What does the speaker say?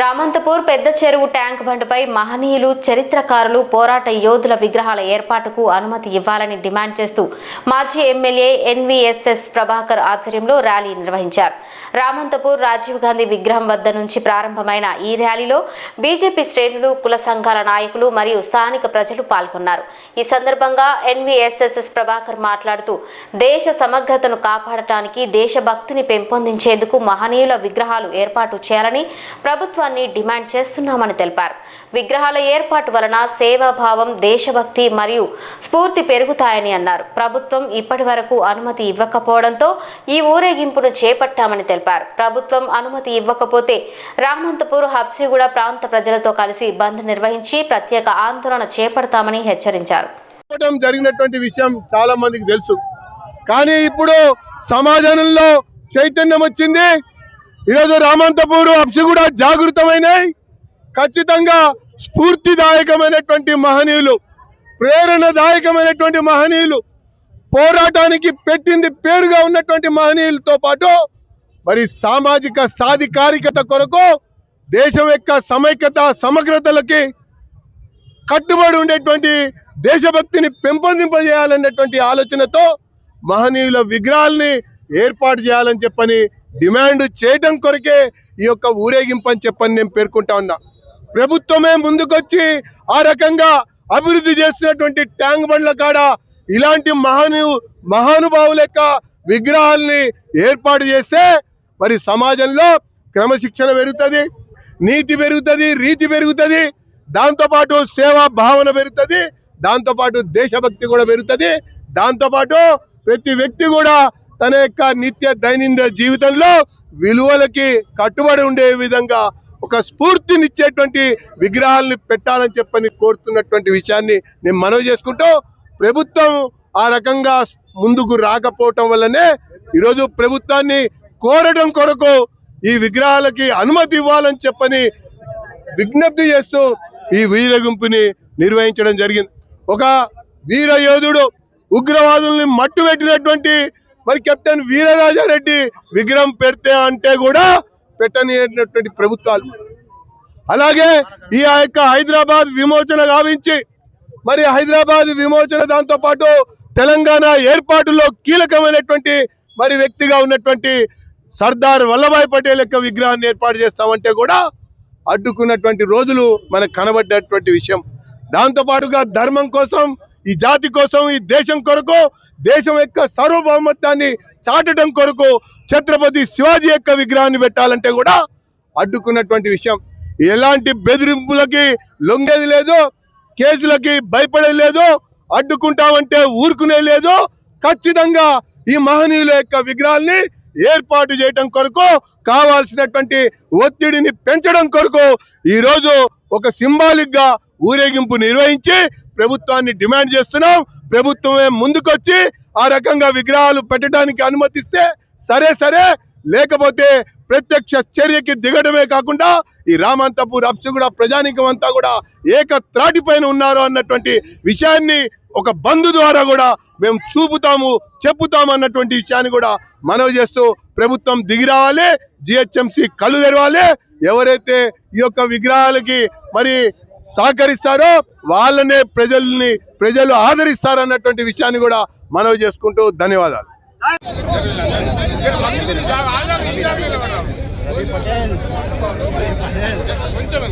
రామంతపూర్ పెద్ద చెరువు ట్యాంక్ బండ్పై మహనీయులు చరిత్రకారులు పోరాట యోధుల విగ్రహాల ఏర్పాటుకు అనుమతి ఇవ్వాలని డిమాండ్ చేస్తూ మాజీ ఎమ్మెల్యే ఎన్వీఎస్ఎస్ ప్రభాకర్ ఆధ్వర్యంలో ర్యాలీ నిర్వహించారు. రామంతపూర్ రాజీవ్ గాంధీ విగ్రహం వద్ద నుంచి ప్రారంభమైన ఈ ర్యాలీలో బీజేపీ శ్రేణులు కుల సంఘాల నాయకులు మరియు స్థానిక ప్రజలు పాల్గొన్నారు. ఈ సందర్భంగా ఎన్వీఎస్ఎస్ ప్రభాకర్ మాట్లాడుతూ దేశ సమగ్రతను కాపాడటానికి దేశభక్తిని పెంపొందించేందుకు మహనీయుల విగ్రహాలు ఏర్పాటు చేయాలని ప్రభుత్వాన్ని డిమాండ్ చేస్తున్నామని తెలిపారు. విగ్రహాల ఏర్పాటు వలన సేవాభావం దేశభక్తి మరియు స్ఫూర్తి పెరుగుతాయని అన్నారు. ప్రభుత్వం ఇప్పటి వరకు అనుమతి ఇవ్వకపోవడంతో ఈ ఊరేగింపును చేపట్టామని తెలిపారు. ప్రభుత్వం అనుమతి ఇవ్వకపోతే రామంతపూర్ హబ్సిగూడ ప్రాంత ప్రజలతో కలిసి బంద్ నిర్వహించి ప్రత్యేక ఆందోళన చేపడతామని హెచ్చరించారు. జరిగినటువంటి విషయం చాలా మందికి తెలుసు. కానీ ఇప్పుడు సమాజంలో చైతన్యం వచ్చింది. ఈరోజు రామంతపూరు అప్సి కూడా జాగృతమైనాయి. ఖచ్చితంగా స్ఫూర్తిదాయకమైనటువంటి మహనీయులు ప్రేరణదాయకమైనటువంటి మహనీయులు పోరాటానికి పెట్టింది పేరుగా ఉన్నటువంటి మహనీయులతో పాటు మరి సామాజిక సాధికారికత కొరకు దేశం యొక్క సమైక్యత సమగ్రతలకి కట్టుబడి ఉండేటువంటి దేశభక్తిని పెంపొందింపజేయాలనేటువంటి ఆలోచనతో మహనీయుల విగ్రహాల్ని ఏర్పాటు చేయాలని చెప్పని డిమాండ్ చేయడం కొరకే ఈ యొక్క ఊరేగింపు అని చెప్పని నేను పేర్కొంటా ఉన్నా. ప్రభుత్వమే ముందుకొచ్చి ఆ రకంగా అభివృద్ధి చేస్తున్నటువంటి ట్యాంక్ బండ్ల కాడ ఇలాంటి మహాను మహానుభావుల యొక్క విగ్రహాల్ని ఏర్పాటు చేస్తే మరి సమాజంలో క్రమశిక్షణ పెరుగుతుంది నీతి పెరుగుతుంది రీతి పెరుగుతుంది దాంతోపాటు సేవా భావన పెరుగుతుంది దాంతోపాటు దేశభక్తి కూడా పెరుగుతుంది దాంతోపాటు ప్రతి వ్యక్తి కూడా తన యొక్క నిత్య దైనందిన జీవితంలో విలువలకి కట్టుబడి ఉండే విధంగా ఒక స్ఫూర్తినిచ్చేటువంటి విగ్రహాలని పెట్టాలని చెప్పని కోరుతున్నటువంటి విషయాన్ని నేను మనవి చేసుకుంటూ ప్రభుత్వం ఆ రకంగా ముందుకు రాకపోవటం వల్లనే ఈరోజు ప్రభుత్వాన్ని కోరడం కొరకు ఈ విగ్రహాలకి అనుమతి ఇవ్వాలని చెప్పని విజ్ఞప్తి చేస్తూ ఈ వీరగుంపుని నిర్వహించడం జరిగింది. ఒక వీర యోధుడు ఉగ్రవాదుల్ని మట్టు పెట్టినటువంటి మరి కెప్టెన్ వీరరాజారెడ్డి విగ్రహం పెడితే అంటే కూడా పెట్టనిటువంటి ప్రభుత్వాలు. అలాగే ఈ యొక్క హైదరాబాద్ విమోచన గావించి మరి హైదరాబాద్ విమోచన దాంతో పాటు తెలంగాణ ఏర్పాటులో కీలకమైనటువంటి మరి వ్యక్తిగా ఉన్నటువంటి సర్దార్ వల్లభాయ్ పటేల్ యొక్క విగ్రహాన్ని ఏర్పాటు చేస్తామంటే కూడా అడ్డుకున్నటువంటి రోజులు మనకు కనబడ్డటువంటి విషయం. దాంతో పాటుగా ధర్మం కోసం ఈ జాతి కోసం ఈ దేశం కొరకు దేశం యొక్క సార్వభౌమత్వాన్ని చాటడం కొరకు ఛత్రపతి శివాజీ యొక్క విగ్రహాన్ని పెట్టాలంటే కూడా అడ్డుకున్నటువంటి విషయం. ఎలాంటి బెదిరింపులకి లొంగేది లేదు కేసులకి భయపడేది లేదు అడ్డుకుంటామంటే ఊరుకునే లేదు. ఖచ్చితంగా ఈ మహనీయుల యొక్క విగ్రహాల్ని ఏర్పాటు చేయటం కొరకు కావాల్సినటువంటి ఒత్తిడిని పెంచడం కొరకు ఈ రోజు ఒక సింబాలిక్గా ఊరేగింపు నిర్వహించి ప్రభుత్వాన్ని డిమాండ్ చేస్తున్నాం. ప్రభుత్వమే ముందుకొచ్చి ఆ రకంగా విగ్రహాలు పెట్టడానికి అనుమతిస్తే సరే సరే. లేకపోతే ప్రత్యక్ష చర్యకి దిగడమే కాకుండా ఈ రామంతపూర్ అప్సుగూడ ప్రజానికం అంతా కూడా ఏక త్రాటిపైన ఉన్నారు అన్నటువంటి విషయాన్ని ఒక బంధు ద్వారా కూడా మేము చూపుతాము చెప్పుతాము అన్నటువంటి విషయాన్ని కూడా మనవి చేస్తూ ప్రభుత్వం దిగి రావాలి జిహెచ్ఎంసి కళ్ళు తెరవాలి. ఎవరైతే ఈ యొక్క విగ్రహాలకి మరి సహకరిస్తారో వాళ్ళనే ప్రజల్ని ప్రజలు ఆదరిస్తారన్నటువంటి విషయాన్ని కూడా మనవి చేసుకుంటూ ధన్యవాదాలు. కొంచెం